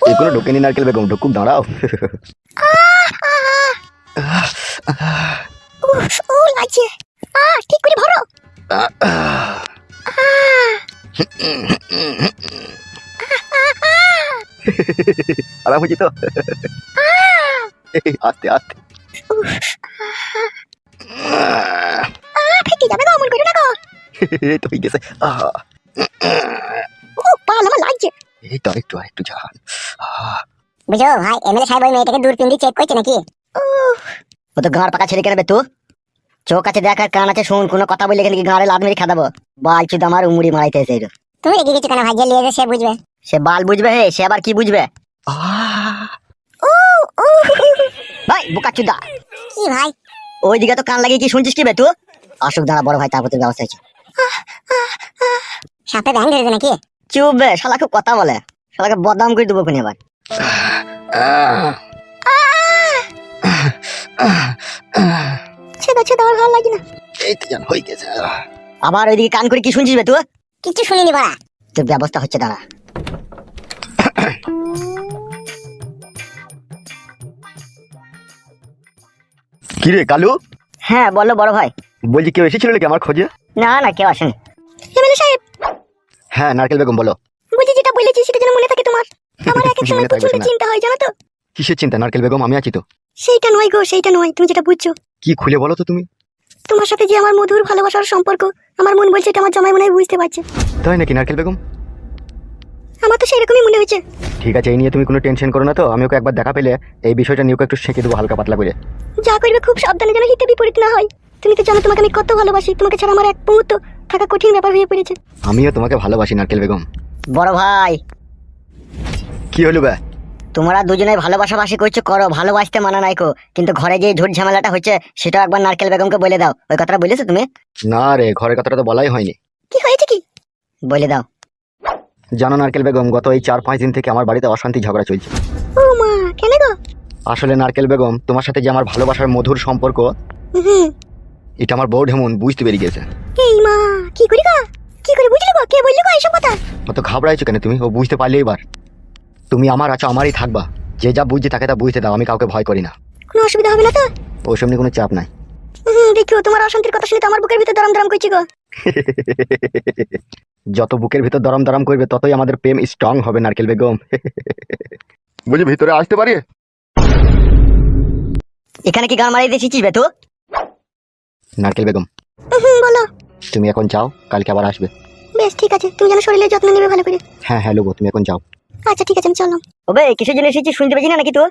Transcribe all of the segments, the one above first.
এগুলো ঢোকেনি নারকেল বেগম ঢুকুক দাঁড়াও। উফ, ও লাগছে। আ ঠিক করে ভরো। আরাম হয়েছে তো? আস্তে আস্তে। আ যাবে গো অমন করো না গো। এই তো হয়ে গেছে। আহ, ও পাল আমার লাগছে। এই তো একটু আর একটু জান বুঝো ভাই এমএলএ সাহেব ওই মেয়েটাকে দূরবীন দিয়ে চেক করছে নাকি? ও তো গাঁড় পাকা ছেড়ে কেনবে তুই চোখ আছে দেখ আর কান আছে শুন কোনো কথা বললে এখানে কি গাঁড়ে লাদ মেরে খাদাবো। বাল চুদ আমার উমুড়ি মারাইতে এসে তুমি রেগে গেছো কেন ভাই যে সে বুঝবে। সে বাল বুঝবে হে সে আবার কি বুঝবে? ভাই বোকা চুদা। কি ভাই? ওই দিকে তো কান লাগিয়ে কি শুনছিস কি বে তুই আসুক দাঁড়া বড় ভাই তারপর তোর ব্যবস্থা আছে সাপে ব্যাং ধরেছে নাকি? চুপ বে শালা খুব কথা বলে। শালাকে বদনাম করে দেবো খুনি আবার। আহ, ছেদা ছেদা আর ভালো লাগে না। এই তো জান হয়ে গেছে আবার ওইদিকে কান করে কি শুনছিস বে তুই? কিছু শুনিনি বাড়া। তোর ব্যবস্থা হচ্ছে দাঁড়া। কি রে কালু? হ্যাঁ বলো বড় ভাই। বলছি কেউ এসেছিল নাকি আমার খোঁজে? না না কেউ আসেনি। হ্যাঁ নারকেল বেগম বলো। বলছি যেটা বলেছি সেটা যেন মনে থাকে তোমার। আমার এক এক সময় প্রচণ্ড চিন্তা হয় জানো তো? কিসের চিন্তা? নারকেল বেগম আমি আছি তো। সেইটা নয় গো সেইটা নয় তুমি যেটা বুঝছ। কি খুলে বলো তো তুমি? তোমার সাথে যে আমার মধুর ভালোবাসার সম্পর্ক আমার মন বলছে এটা আমার জামাই মনে হয় বুঝতে পারছে। তাই নাকি নারকেল বেগম? আমার তো সেরকমই মনে হয়েছে। ঠিক আছে এই নিয়ে তুমি কোনো টেনশন করো না তো আমি ওকে একবার দেখা পেলে এই বিষয়টা নিয়ে ওকে একটু শেখে দেবো হালকা পাতলা করে। যা করবে খুব সাবধানে যেন হিতে বিপরীত না হয়। তুমি তো জানো তোমাকে আমি কত ভালোবাসি তোমাকে ছাড়া আমার এক মুহূর্ত থাকা কঠিন ব্যাপার হয়ে পড়েছে। আমিও তোমাকে ভালোবাসি নারকেল বেগম। বড় ভাই। কি হলো ব্যা তোমরা দুজনে ভালোবাসাবাসি করছ করো ভালোবাসতে মানা নাই কো। কিন্তু ঘরে যে ঝুট ঝামেলাটা হচ্ছে সেটা একবার নারকেল বেগমকে বলে দাও। ওই কথাটা বলেছ তুমি? না রে ঘরের কথাটা তো বলাই হয়নি। কি হয়েছে কি? বলে দাও। জানো নারকেল বেগম গত এই চার পাঁচ দিন থেকে আমার বাড়িতে অশান্তি ঝগড়া চলছে। ও মা কেন গো? আসলে নারকেল বেগম তোমার সাথে যে আমার ভালোবাসার মধুর সম্পর্ক এটা আমার বউ ঢেমন বুঝতে পেরে গেছে। এই মা কি করি গো? কি করে বুঝলি গো? কে বললি গো এইসব কথা? অত ঘাবড়াইছো কেন তুমি? ও বুঝতে পারলে এবার। তুমি আমার আছো আমারই থাকবা। যে যা বুঝছে তাকে তা বুঝতে দাও আমি কাউকে ভয় করি না। কোনো অসুবিধা হবে না তো? নিয়ে কোনো চাপ নাই। তোমার অশান্তির কথা শুনে তো আমার বুকের ভিতর দরম দরম করছি গো। যত বুকের ভিতর দরম দরম করবে ততই আমাদের প্রেম স্ট্রং হবে নারকেল বেগম। বুঝি ভিতরে আসতে পারি? এখানে কি গান মারিয়ে দিয়েছিস বে তুই? নারকেল বেগম। হুম বলো। তুমি এখন যাও কালকে আবার আসবে। বেশ ঠিক আছে। তুমি যেন শরীরের যত্ন নেবে ভালো করে। হ্যাঁ হ্যাঁ লোবো তুমি এখন যাও। আচ্ছা ঠিক আছে আমি চললাম ওবে কিসের জন্য এসেছিস শুনতে পেয়েছি না নাকি তুই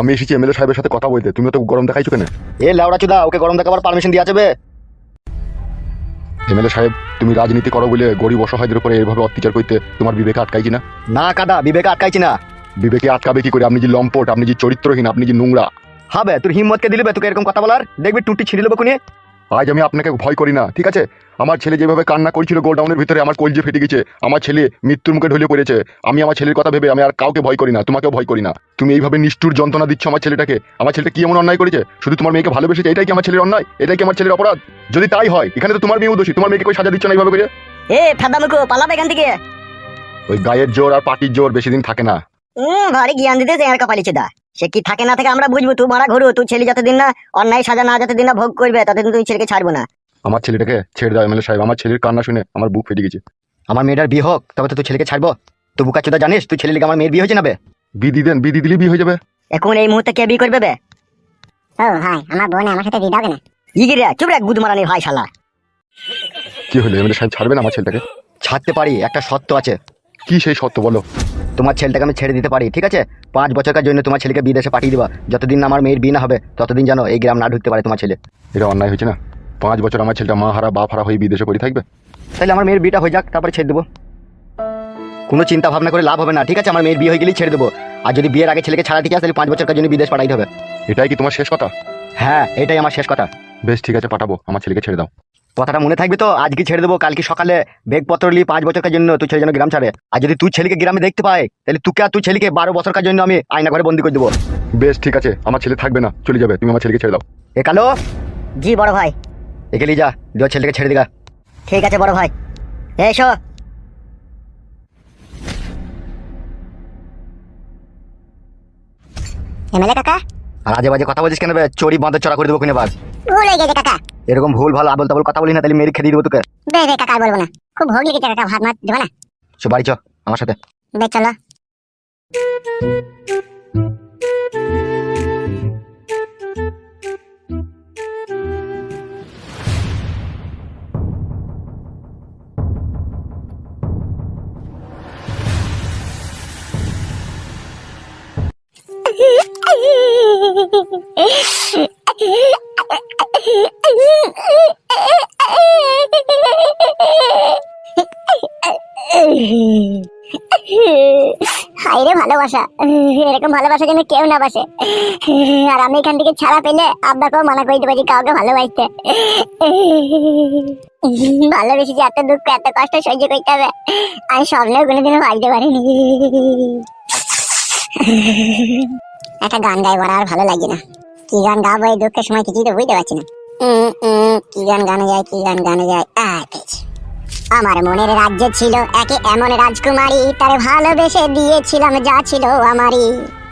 আমি এসেছি এমএলএ সাহেবের সাথে কথা বলতে। তুমি তো গরম দেখাইছো কেন? এ লেওড়া চুদা ওকে গরম দেখাবার পারমিশন দিয়ে যাবে? এমএলএ সাহেব তুমি রাজনীতি করো বলে গরিব অসহায়দের উপরে এইভাবে অত্যাচার করতে তোমার বিবেকে আটকাইছি না? না কাদা বিবেকে আটকাইছি না। বিবেকে আটকাবে কি করে? আপনি যে লম্পট আপনি যে চরিত্রহীন আপনি যে নোংরা। হবে তোর হিম্মতকে দিলে বে তোকে এরকম কথা বলার? দেখবি টুটি ছিঁড়ে দেবো খুনি আজ আমি আপনাকে ভয় করি না ঠিক আছে? আমার ছেলে যেভাবে কান্না করছিল গোডাউনের ভিতরে আমার কলজে ফেটে গেছে। আমার ছেলে মৃত্যুর মুখে ঢলে পড়েছে। আমি আমার ছেলের কথা ভেবে আমি আর কাউকে ভয় করি না তোমাকেও ভয় করি না। তুমি এইভাবে নিষ্ঠুর যন্ত্রণা দিচ্ছ আমার ছেলেটাকে? আমার ছেলেটা কি এমন অন্যায় করেছে? শুধু তোমার মেয়েকে ভালোবেসেছে? এটাই কি আমার ছেলের অন্যায়? এটাই কি আমার ছেলের অপরাধ? যদি তাই হয় এখানে তো তোমার মেয়েও দোষী। তোমার মেয়েকে কই সাজা দিচ্ছ না এইভাবে করে? এ ফাদা মুখো পালাবে এখান থেকে। ওই গায়ের জোর আর পাটির জোর বেশি দিন থাকে না। হুম জ্ঞান দিতে আর সে কি থাকে না থাকে আমরা বুঝব? তুই মারা ঘুরু তুই ছেলে যতদিন না অন্যায় সাজা না যতদিন না ভোগ করবে ততদিন তুই ছেলেকে ছাড়বো না। আমার ছেলেটাকে ছেড়ে দাও এমএলএ সাহেব। আমার ছেলের কান্না শুনে আমার বুক ফেটে গেছে। আমার মেয়েটার বিয়ে হোক তবে তো তুই ছেলেকে ছাড়বো। তো বুকা চুদা জানিস তুই ছেলে লিগে আমার মেয়ের বিয়ে হয়েছে না বে? বিধি দেন বিধি দিলে বিয়ে হয়ে যাবে। এখন এই মুহূর্তে কে বিয়ে করবে বে? ও ভাই আমার বোন আমার সাথে দিদাও কেন? ইগিরে চুপ রে গুদ মারানি ভাই শালা। কি হলো এমএলএ সাহেব ছাড়বেন আমার ছেলেটাকে? ছাড়তে পারি একটা শর্ত আছে। কি সেই সত্য বলো। তোমার ছেলেটাকে আমি ছেড়ে দিতে পারি ঠিক আছে? পাঁচ বছরের জন্য তোমার ছেলেকে বিদেশে পাঠিয়ে দিবা। যতদিন না আমার মেয়ের বিয়ে না হবে ততদিন যেন এই গ্রাম না ঢুকতে পারে তোমার ছেলে। এটা অন্যায় হয়েছে না? পাঁচ বছর আমার ছেলেটা মা হারা বাপ হারা হয়ে বিদেশে পড়ে থাকবে? তাহলে আমার মেয়ের বিয়েটা হয়ে যাক তারপরে ছেড়ে দেবো। কোনো চিন্তা ভাবনা করে লাভ হবে না ঠিক আছে? আমার মেয়ের বিয়ে হয়ে গেলেই ছেড়ে দেবো। আর যদি বিয়ের আগে ছেলেকে ছাড়া ঠিক আছে তাহলে পাঁচ বছরের জন্য বিদেশ পাঠাইতে হবে। এটাই কি তোমার শেষ কথা? হ্যাঁ এটাই আমার শেষ কথা। বেশ ঠিক আছে পাঠাবো। আমার ছেলেকে ছেড়ে দাও। কথাটা মনে থাকবে তো? আজকে ছেড়ে দেবো কালকে সকালে বেগপত্র নিয়ে পাঁচ বছরের জন্য তুই ছেলে যেন গ্রাম ছাড়ে। আর যদি তুই ছেলেকে গ্রামে দেখতে পাই তাহলে তুকে আর তুই ছেলেকে বারো বছরের জন্য আমি আয়না ঘরে বন্দি করে দেবো। বেশ ঠিক আছে। আমার ছেলে থাকবে না। চলে যাবে। তুমি আমার ছেলেকে ছেড়ে দাও। এ কালো? জি বড় ভাই। একে লিয়ে যা। দিয়ে ছেলেকে ছেড়ে দিগা। ঠিক আছে বড় ভাই। এসো। এমএলএ কাকা? আর আজে বাজে কথা বলছিস কেন বে? চড়ি বাঁধে চড়া করে দেবো কিনে বার ভুল হয়ে গেছে কাকা। এরকম ভুল ভালো আবল তাবল কথা বলি না তাহলে মেরে খেয়ে দেবো তোকে। বে বে কাকা বলব না। খুব ভোগ লেগেছে কাকা ভাত মাত দেবো না? সে বাড়ি চ আমার সাথে। বে চলো। ভালোবাসা। এরকম ভালোবাসা যেন কেউ না বাসে। আর আমি এখান থেকে ছাড়া পেলে আব্বাকেও মানা করতে পারি কাউকে ভালোবাসতে। ভালোবেসে যে এত দুঃখ, এত কষ্ট সহ্য করতে হবে, আমি স্বপ্নেও কোনোদিনও ভাবতে পারিনি। একটা গান গাই বড়, আর ভালো লাগে না। কি গান গাবো এই দুঃখের সময় কিছুই তো বুঝতে পারছি না। কি গান গানে যায়, কি গান গানে যায় পেয়েছি। আমার মনের রাজ্যে ছিল একে এমন রাজকুমারী, তার ভালোবেসে দিয়েছিলাম যা ছিল আমারই।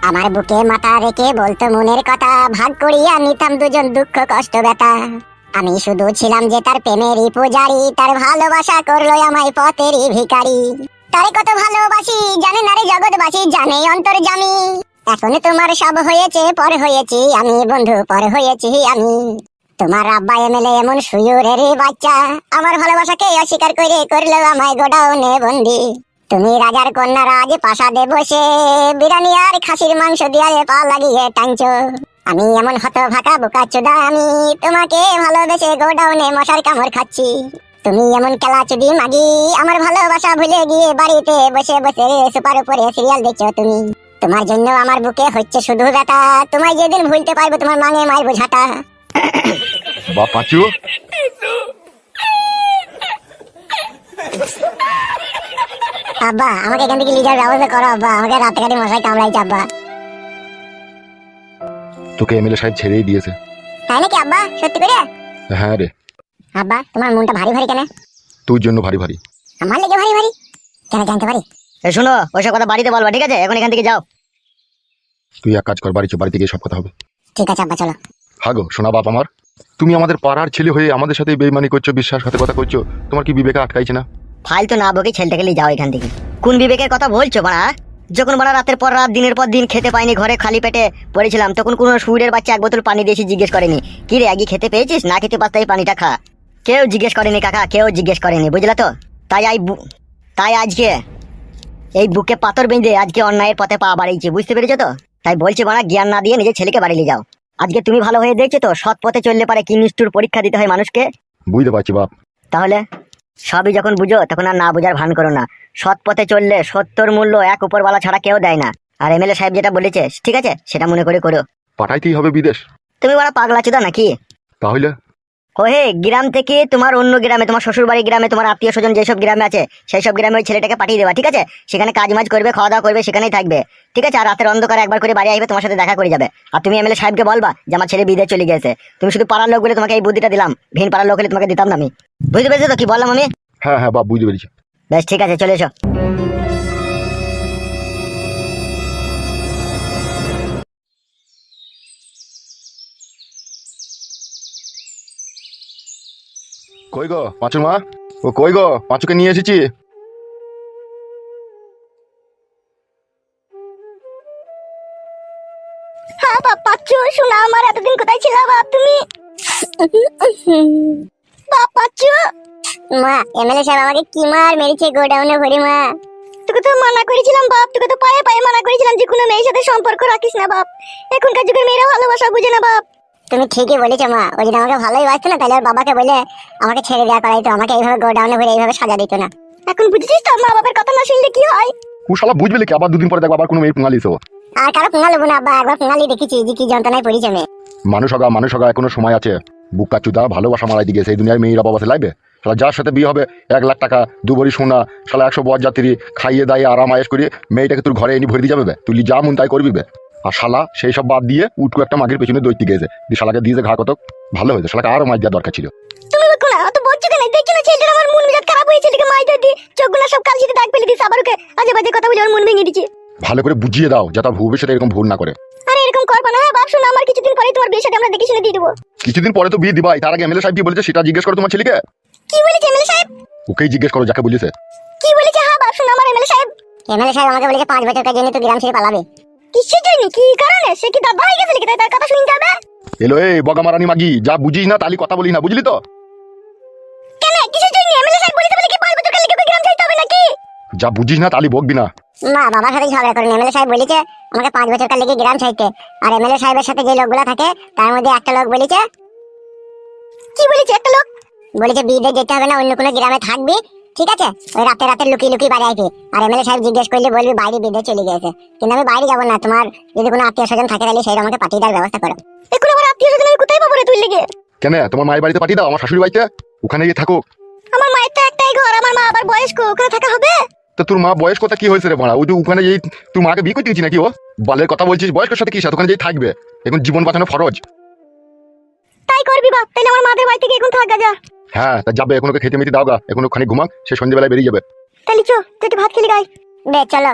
আমার বুকে মাথা রেখে বলতো মনের কথা, ভাগ করিয়া নিতাম দুজন দুঃখ কষ্ট ব্যথা। আমি শুধু ছিলাম যে তার প্রেমেরই পূজারি, তার ভালোবাসা করল আমায় পথেরই ভিখারি। তারে কত ভালোবাসি, জানে না রে জগৎবাসী, জানে অন্তর জামি। এখন তোমার সব হয়েছে, পর হয়েছি আমি, বন্ধু, পর হয়েছি আমি। তোমার আব্বা এমএলএ এমন সুয়ুরের বাচ্চা। আমার ভালোবাসাকে অস্বীকার করে করল আমায় গোডাউনে বন্দি। তুমি রাজার কন্যা রাজ প্রাসাদে বসে, বিরিয়ানি আর খাসির মাংস দিয়ে পা লাগিয়ে টানছো। আমি এমন হত ভাকা বোকা চোদা আমি তোমাকে ভালোবেসে গোডাউনে মশার কামড় খাচ্ছি। তুমি এমন খেলা চুদি মাগি, আমার ভালোবাসা ভুলে গিয়ে বাড়িতে বসে বসে সুপার উপরে সিরিয়াল দেখছ তুমি। তোমার জন্য আমার বুকে হচ্ছে শুধু ব্যথা, তোমায় যেদিন ভুলতে পারব তোমার মাঙে মায়ের বোঝাটা বা পাঁচু। আব্বা আমাকে এখান থেকে লিজার ব্যবস্থা করো আব্বা। আমাকে রাতে কাটি মশাই কামড়াইছে আব্বা। তোকে এমএলএ সাহেব ছেড়েই দিয়েছে। তাই নাকি আব্বা? সত্যি করে? হ্যাঁ রে। আব্বা তোমার মনটা ভারী ভারী কেন? তোর জন্য ভারী ভারী। আমার লেগে ভারী ভারী? কেন জানতে পারি? এ শোনো ওইসব কথা বাড়িতে বলবা ঠিক আছে? এখন এখান থেকে যাও। তুই এক কাজ কর বাড়ি চ বাড়িতে গিয়ে সব কথা হবে। ঠিক আছে আব্বা চলো। হাগো শোনা বাপ আমার। তুমি আমাদের পাড়ার ছেলে হয়ে আমাদের সাথে বেইমানি করছ, বিশ্বাসঘাতকতা করছ, তোমার কি বিবেকে আটকাইছে না? ফালতু না বকে ছেলেটাকে নিয়ে যাও এখান থেকে। কোন বিবেকের কথা বলছো, বাড়া? যখন বাড়া রাতের পর রাত, দিনের পর দিন খেতে পাইনি, ঘরে খালি পেটে পড়েছিলাম, তখন কোনো সুরের বাচ্চা এক বোতল পানি দিয়েছি জিজ্ঞেস করেনি, কি রে, আগে খেতে পেয়েছিস? না খেতে পাস তাই পানিটা খা। কেউ জিজ্ঞেস করেনি, কাকা, কেউ জিজ্ঞেস করেনি, বুঝলা তো? তাই আই তাই আজকে এই বুকে পাথর বেঁধে আজকে অন্যায়ের পথে পা বাড়িয়েছি, বুঝতে পেরেছ তো? তাই বলছি, বাড়া, জ্ঞান না দিয়ে নিজের ছেলেকে বাড়ি নিয়ে যাও। আজকে তুমি ভালো হয়ে দেখছ তো? সৎ পথে চললে পারে কি নিষ্ঠুর পরীক্ষা দিতে হয় মানুষকে? বুঝতে পারছি বাপ। তাহলে সবই যখন বুঝো তখন আর না বোঝার ভান করো না। সৎ পথে চললে সত্যর মূল্য এক উপরওয়ালা ছাড়া কেউ দেয় না। আর এমএলএ সাহেব যেটা বলেছে ঠিক আছে? সেটা মনে করে করো। পাঠাইতেই হবে বিদেশ। তুমি বড় পাগলা চুদা নাকি? তাহলে ও হে গ্রাম থেকে তোমার অন্য গ্রামে তোমার শ্বশুর বাড়ি গ্রামে তোমার আত্মীয় স্বজন যেসব গ্রামে আছে সেই সব গ্রামে ওই ছেলেটাকে পাঠিয়ে দেবা ঠিক আছে? সেখানে কাজ মাজ করবে খাওয়া দাওয়া করবে সেখানেই থাকবে ঠিক আছে? আর রাতের অন্ধকারে একবার করে বাড়ি আসবে তোমার সাথে দেখা করে যাবে। আর তুমি এমএলএ সাহেবকে বলবা যে আমার ছেলে বিদেশ চলে গেছে তুমি শুধু পাড়ার লোক বলে তোমাকে এই বুদ্ধিটা দিলাম ভিন পাড়ার লোক হলে তোমাকে দিতাম না আমি। বুঝতে পেরেছ তো কি বললাম আমি? হ্যাঁ হ্যাঁ বুঝতে পেরেছি। বেশ ঠিক আছে চলে এসো। কই গো পাঁচুর মা? ও কই গো পাঁচুকে নিয়ে এসেছি। হ্যাঁ বাপ পাচ্ছো শোনা আমার এতদিন কোথায় ছিল বাপ তুমি? বাপ পাচ্ছো? মা এমএলএ সাহেব আমাকে কি মার মেরেছে গোডাউনে ভরে মা। তোকে তো মানা করেছিলাম বাপ তোকে তো পায়ে পায়ে মানা করেছিলাম যে কোনো মেয়ের সাথে সম্পর্ক রাখিস না বাপ। এখনকার যুগের মেয়েরা ভালোবাসা বুঝে না বাপ। তুমি ঠিকই বলেছ মা। ওই যদি আমাকে ভালোই বাসতো না তাহলে ওর বাবাকে বলে আমাকে ছেড়ে দেওয়া করাইতো আমাকে এইভাবে গোডাউনে ভরে এইভাবে সাজা দিত না। এখন বুঝেছিস তো মা বাবার কথা না শুনলে কি হয়? ও শালা বুঝবে কি আবার দুদিন পরে দেখব আবার কোনো মেয়ে পুঙ্গালিস ও আর কারও নেব না আব্বা একবার পুঙ্গালি দেখেছি যে কি যন্ত্রণায় পড়েছে মেয়ে। মানুষ হগা মানুষ হগা এখনও সময় আছে। বুকা চুদা ভালোবাসা মারাই দিকে সেই দুনিয়ার মেয়েরা বাবা লাগবে? শালা যার সাথে বিয়ে হবে এক লাখ টাকা দু বড়ি সোনা শালা একশো বর যাত্রী খাইয়ে দাইয়ে আরাম আয়েস করিয়ে মেয়েটাকে তোর ঘরে এনে ভরে দিয়ে যাবে তুই যা মন তাই করবি বে। আর শালা সেই সব বাদ দিয়ে উটকু একটা মাগের পেছনে দৈত্য গেছে দিয়ে শালাকে দিয়েছে ঘা কত ভালো হয়েছে শালাকে আরও মাছ দেওয়ার দরকার ছিল। ভালো করে বুঝিয়ে দাও যাতে ভবিষ্যতে এরকম ভুল না করে। আরে এরকম করব না হ্যাঁ বাপ শোনো আমার কিছুদিন পরে তোমার বিয়ের সাথে আমরা দেখে শুনে দিয়ে দেবো। কিছুদিন পরে তো বিয়ে দিবাই তার আগে এমএলএ সাহেব কি বলেছে সেটা জিজ্ঞেস করো তোমার ছেলেকে। কি বলেছে এমএলএ সাহেব? ওকেই জিজ্ঞেস করো যাকে বলেছে। কি বলেছে? হ্যাঁ বাপ শোনো আমার এমএলএ সাহেব। এমএলএ সাহেব আমাকে বলেছে পাঁচ বছর কাজ জন্য তো গ্রাম ছেড়ে পালাবে। কিসের জন্য? কি কারণে? সে কি দাবা হয়ে গেছে নাকি? তাই তার কথা শুনতে হবে? এলো এই বগা মারানি মাগি যা বুঝিস না তালি কথা বলি না বুঝলি তো? কেন? কিসের জন্য? এমএলএ সাহেব বলেছে বলে কি পাঁচ বছর কাজ লিখে গ্রাম ছাড়তে হবে নাকি? যা বুঝিস না তালি বকবি না। মা বাবার সাথে ঝগড়া করেন। এমএলএ সাহেব বলেছে আমাকে পাঁচ বছর কাল লেগে গ্রাম ছাড়তে। আর এমএলএ সাহেবের সাথে যে লোকগুলো থাকে তার মধ্যে একটা লোক বলেছে কি বলেছে? একটা লোক? বলেছে বিয়ে যেতে হবে না অন্য কোনো গ্রামে থাকবি। ঠিক আছে? ওই রাতে রাতে লুকিয়ে লুকিয়ে বাড়ি আসবি আর এমএলএ সাহেব জিজ্ঞেস করলে বলবি বাইরে বিয়ে চলে গেছে কিন্তু আমি বাইরে যাব না। তোমার যদি কোনো আত্মীয় স্বজন থাকে তাহলে সেই আমাকে পাঠিয়ে দেওয়ার ব্যবস্থা করো। এখন আমার আত্মীয় স্বজন আমি কোথায় পাবো রে তুই লেগে? কেন? তোমার মায়ের বাড়িতে পাঠিয়ে দাও আমার শাশুড়ি বাড়িতে? ওখানে গিয়ে থাকো আমার মায়ের তো একটাই ঘর আমার মা আবার বয়স্ক ওখানে থাকা হবে? তো তোর মা বয়স কথা কি হয়েছে রে মারা ওই যে ওখানে যেই তুই মাকে বিয়ে করতে গেছি নাকি ও? বালের কথা বলছিস বয়স্কের সাথে কি সাথে? ওখানে যেই থাকবে। এখন জীবন বাঁচানো ফরজ। তাই করবি বাপ তাহলে আমার মাদের বাড়ি থেকে এখন থাকা যা। হ্যাঁ তা যাবে, এখন ওকে খেতে মেতে দাও গা। এখন ওখানে ঘুমাক, সে সন্ধ্যেবেলায় বেরিয়ে যাবে। তাহলে চো তুই ভাত খেলি গাই বে চলো।